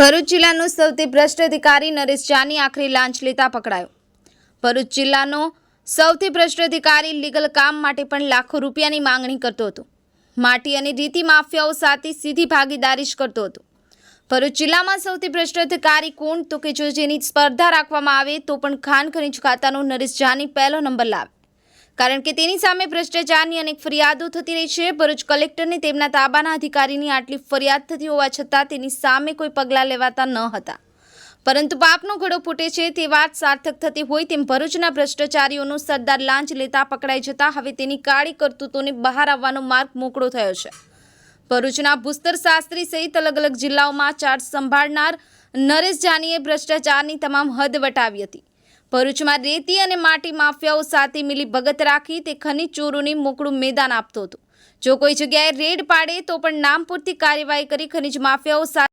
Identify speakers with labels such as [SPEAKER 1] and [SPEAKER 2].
[SPEAKER 1] ભરૂચ જિલ્લાનો સૌથી ભ્રષ્ટ અધિકારી નરેશ જાની આખરી લાંચ લેતા પકડાયો. ભરૂચ જિલ્લાનો સૌથી ભ્રષ્ટ અધિકારી લીગલ કામ માટે પણ લાખો રૂપિયાની માંગણી કરતો હતો. માટી અને રીતિ માફિયાઓ સાથે સીધી ભાગીદારી જ કરતો હતો. ભરૂચ જિલ્લામાં સૌથી ભ્રષ્ટ અધિકારી કોણ? તો કે જો જેની સ્પર્ધા રાખવામાં આવે તો પણ ખાન ખનીજ ખાતાનો નરેશ જાની પહેલો નંબર લાવે. કારણ કે તેની સામે ભ્રષ્ટાચારની અનેક ફરિયાદો થતી રહી છે, ભરૂચ કલેક્ટરને તેમના તાબાના અધિકારીની આટલી ફરિયાદ થતી હોવા છતાં તેની સામે કોઈ પગલાં લેવાતા ન હતા. પરંતુ પાપનો ઘડો ફૂટે છે તે વાત સાર્થક થતી હોય તેમ ભરૂચના ભ્રષ્ટાચારીઓનો સરદાર લાંચ લેતા પકડાઈ જતા હવે તેની કાળી કરતૂતોને બહાર આવવાનો માર્ગ મોકળો થયો છે. ભરૂચના ભૂસ્તર શાસ્ત્રી સહિત અલગ અલગ જિલ્લાઓમાં ચાર્જ સંભાળનાર નરેશ જાનીએ ભ્રષ્ટાચારની તમામ હદ વટાવી હતી. ભરૂચમાં રેતી અને માટી માફિયાઓ સાથે મિલી ભગત રાખી તે ખનીજ ચોરોને મોકળું મેદાન આપતો હતો. જો કોઈ જગ્યાએ રેડ પાડે તો પણ નામ પૂરતી કાર્યવાહી કરી ખનીજ માફિયાઓ સાથે